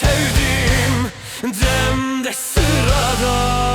sevdim. Demde sırada.